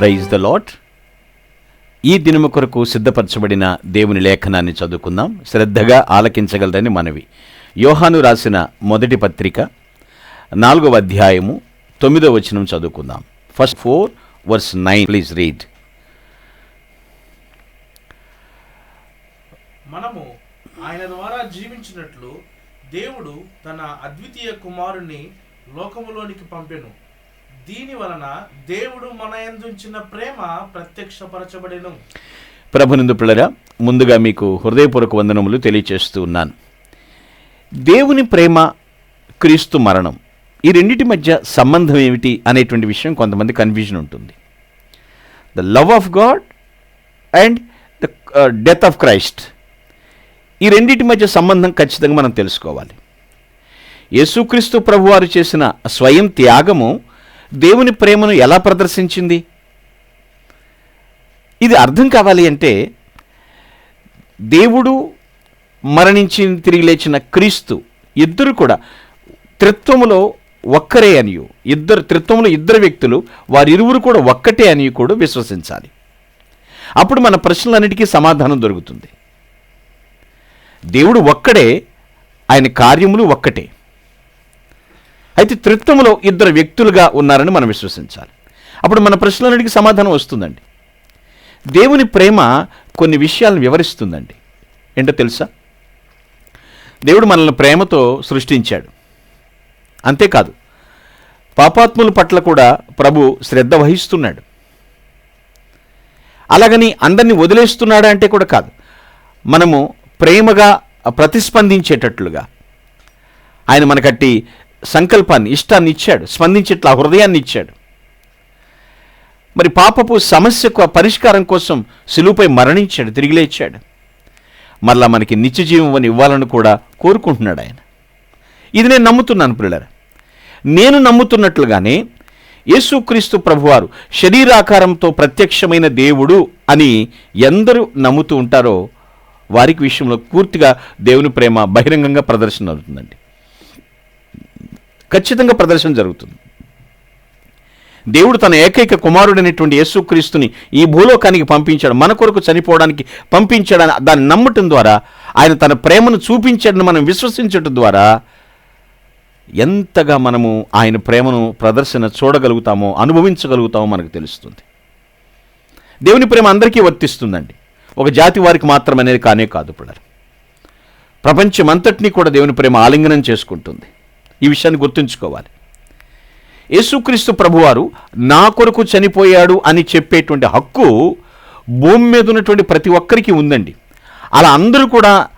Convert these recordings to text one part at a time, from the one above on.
Praise the lot ఈ దినము కొరకు సిద్ధపరచబడిన దేవుని లేఖనాన్ని చదువుకుందాం. శ్రద్ధగా ఆలకించగలరని మనవి. యోహాను రాసిన మొదటి పత్రిక నాలుగవ అధ్యాయము తొమ్మిదవ వచనం చదువుకుందాం. First four verse nine please read మనము ఆయన ద్వారా జీవించినట్లు దేవుడు తన అద్వితీయ కుమారుని లోకములోనికి పంపెను. దీని వలన దేవుడు మన ఎందుంచిన ప్రేమ ప్రత్యక్షపరచబడెను. ప్రభునందు పిల్లరా ముందుగా మీకు హృదయపూర్వక వందనములు తెలియచేస్తూ ఉన్నాను. దేవుని ప్రేమ క్రీస్తు మరణం ఈ రెండిటి మధ్య సంబంధం ఏమిటి అనేటువంటి విషయం కొంతమంది కన్ఫ్యూజన్ ఉంటుంది. The love of God and the death of Christ ఈ రెండింటి మధ్య సంబంధం ఖచ్చితంగా మనం తెలుసుకోవాలి. యేసుక్రీస్తు ప్రభువారు చేసిన స్వయం త్యాగము దేవుని ప్రేమను ఎలా ప్రదర్శించింది? ఇది అర్థం కావాలి అంటే దేవుడు మరణించి తిరిగి లేచిన క్రీస్తు ఇద్దరు కూడా త్రిత్వములో ఒక్కరే అనియు. ఇద్దరు త్రిత్వంలో ఇద్దరు వ్యక్తులు వారిరువురు కూడా ఒక్కటే అని కూడా విశ్వసించాలి. అప్పుడు మన ప్రశ్నలన్నిటికీ సమాధానం దొరుకుతుంది. దేవుడు ఒక్కడే ఆయన కార్యములు ఒక్కటే. అయితే త్రిత్వములో ఇద్దరు వ్యక్తులుగా ఉన్నారని మనం విశ్వసించాలి. అప్పుడు మన ప్రశ్నలన్నిటికీ సమాధానం వస్తుందండి. దేవుని ప్రేమ కొన్ని విషయాలను వివరిస్తుందండి. ఏంటో తెలుసా? దేవుడు మనల్ని ప్రేమతో సృష్టించాడు. అంతేకాదు పాపాత్ముల పట్ల కూడా ప్రభు శ్రద్ధ వహిస్తున్నాడు. అలాగని అందరినీ వదిలేస్తున్నాడా అంటే కూడా కాదు. మనము ప్రేమగా ప్రతిస్పందించేటట్లుగా. ఆయన మనకట్టి సంకల్పాన్ని ఇష్టాన్ని ఇచ్చాడు స్పందించేట్లా హృదయాన్ని ఇచ్చాడు. మరి పాపపు సమస్యకు ఆ పరిష్కారం కోసం సులువుపై మరణించాడు తిరిగి లేచాడు. మరలా మనకి నిత్య జీవం అని ఇవ్వాలని కూడా కోరుకుంటున్నాడు ఆయన. ఇది నేను నమ్ముతున్నాను పిల్లల నేను నమ్ముతున్నట్లుగానే యేసుక్రీస్తు ప్రభువారు శరీరాకారంతో ప్రత్యక్షమైన దేవుడు అని ఎందరూ నమ్ముతూ ఉంటారో వారికి విషయంలో పూర్తిగా దేవుని ప్రేమ బహిరంగంగా ప్రదర్శన అవుతుందండి. ఖచ్చితంగా ప్రదర్శన జరుగుతుంది. దేవుడు తన ఏకైక కుమారుడైనటువంటి యేసుక్రీస్తుని ఈ భూలోకానికి పంపించాడు. మన కొరకు చనిపోవడానికి పంపించాడని దాన్ని నమ్మటం ద్వారా ఆయన తన ప్రేమను చూపించాడని మనం విశ్వసించటం ద్వారా ఎంతగా మనము ఆయన ప్రేమను ప్రదర్శన చూడగలుగుతామో అనుభవించగలుగుతామో మనకు తెలుస్తుంది. దేవుని ప్రేమ అందరికీ వర్తిస్తుందండి. ఒక జాతి వారికి మాత్రం అనేది కానే కాదు ఇప్పుడు ప్రపంచమంతటినీ కూడా దేవుని ప్రేమ ఆలింగనం చేసుకుంటుంది. ఈ విషయాన్ని గుర్తుంచుకోవాలి. యేసుక్రీస్తు ప్రభువారు నా కొరకు చనిపోయాడు అని చెప్పేటువంటి హక్కు భూమి మీద ఉన్నటువంటి ప్రతి ఒక్కరికి ఉందండి. అలా అందరూ కూడా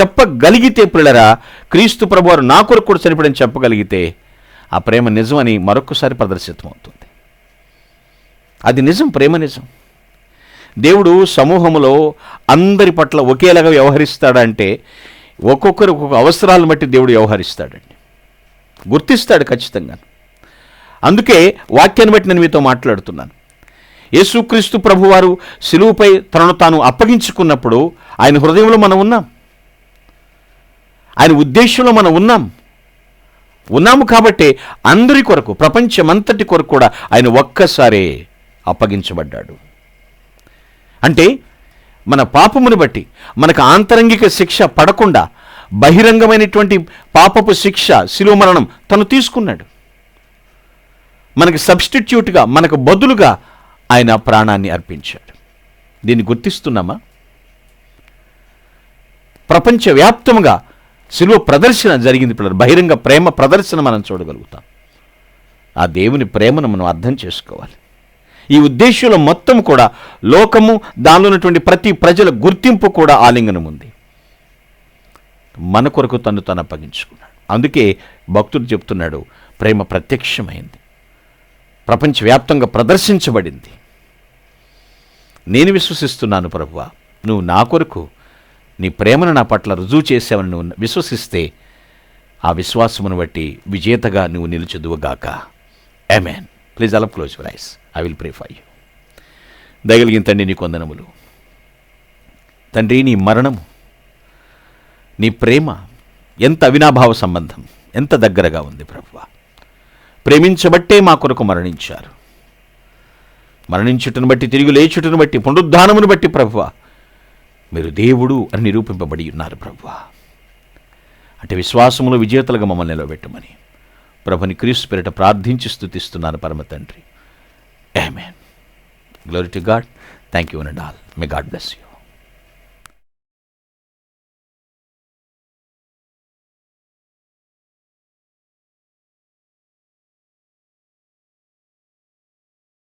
చెప్పగలిగితే పిల్లరా క్రీస్తు ప్రభువారు నా కొరకు కూడా చనిపోయాడని చెప్పగలిగితే ఆ ప్రేమ నిజమని మరొకసారి ప్రదర్శితమవుతుంది. అది నిజం ప్రేమ నిజం. దేవుడు సమూహంలో అందరి పట్ల ఒకేలాగా వ్యవహరిస్తాడంటే ఒక్కొక్కరు ఒక్కొక్క అవసరాలను బట్టి దేవుడు వ్యవహరిస్తాడండి. గుర్తిస్తాడు ఖచ్చితంగా. అందుకే వాక్యాన్ని బట్టి నేను మీతో మాట్లాడుతున్నాను. యేసుక్రీస్తు ప్రభువారు సిలువుపై తనను తాను అప్పగించుకున్నప్పుడు ఆయన హృదయంలో మనం ఉన్నాం. ఆయన ఉద్దేశంలో మనం ఉన్నాం. ఉన్నాము కాబట్టి అందరి కొరకు ప్రపంచమంతటి కొరకు కూడా ఆయన ఒక్కసారే అప్పగించబడ్డాడు. అంటే మన పాపమును బట్టి మనకు ఆంతరంగిక శిక్ష పడకుండా బహిరంగమైనటువంటి పాపపు శిక్ష శిలువ మరణం తను తీసుకున్నాడు. మనకి సబ్స్టిట్యూట్గా మనకు బదులుగా ఆయన ప్రాణాన్ని అర్పించాడు. దీన్ని గుర్తిస్తున్నామా? ప్రపంచవ్యాప్తంగా శిలువ ప్రదర్శన జరిగింది పిల్లలు. బహిరంగ ప్రేమ ప్రదర్శన మనం చూడగలుగుతాం. ఆ దేవుని ప్రేమను మనం అర్థం చేసుకోవాలి. ఈ ఉద్దేశంలో మొత్తం కూడా లోకము దానిలో ఉన్నటువంటి ప్రతి ప్రజల గుర్తింపు కూడా ఆలింగనం ఉంది మన కొరకు తను తను అప్పగించుకున్నాడు అందుకే భక్తుడు చెప్తున్నాడు ప్రేమ ప్రత్యక్షమైంది. ప్రపంచవ్యాప్తంగా ప్రదర్శించబడింది. నేను విశ్వసిస్తున్నాను ప్రభువ నువ్వు నా కొరకు నీ ప్రేమను నా పట్ల రుజువు చేసావని నువ్వు విశ్వసిస్తే ఆ విశ్వాసమును బట్టి విజేతగా నువ్వు నిలుచుదువుగాక. Amen please all up close rise I will pray for you దయగలిగిన తండ్రి నీ కొందనములు తండ్రి నీ మరణము నీ ప్రేమ ఎంత అవినాభావ సంబంధం ఎంత దగ్గరగా ఉంది ప్రభువ. ప్రేమించబట్టే మా కొరకు మరణించారు. మరణించుటను బట్టి తిరిగి లేచుటను బట్టి పునరుద్ధానమును బట్టి ప్రభువ మీరు దేవుడు అని నిరూపింపబడి ఉన్నారు ప్రభువ. అంటే విశ్వాసములో విజేతలుగా మమ్మల్ని నిలబెట్టమని ప్రభుని క్రీస్తు పేరిట ప్రార్థించి స్థుతిస్తున్నాను పరమ తండ్రి. Amen glory to God thank you and all may God bless you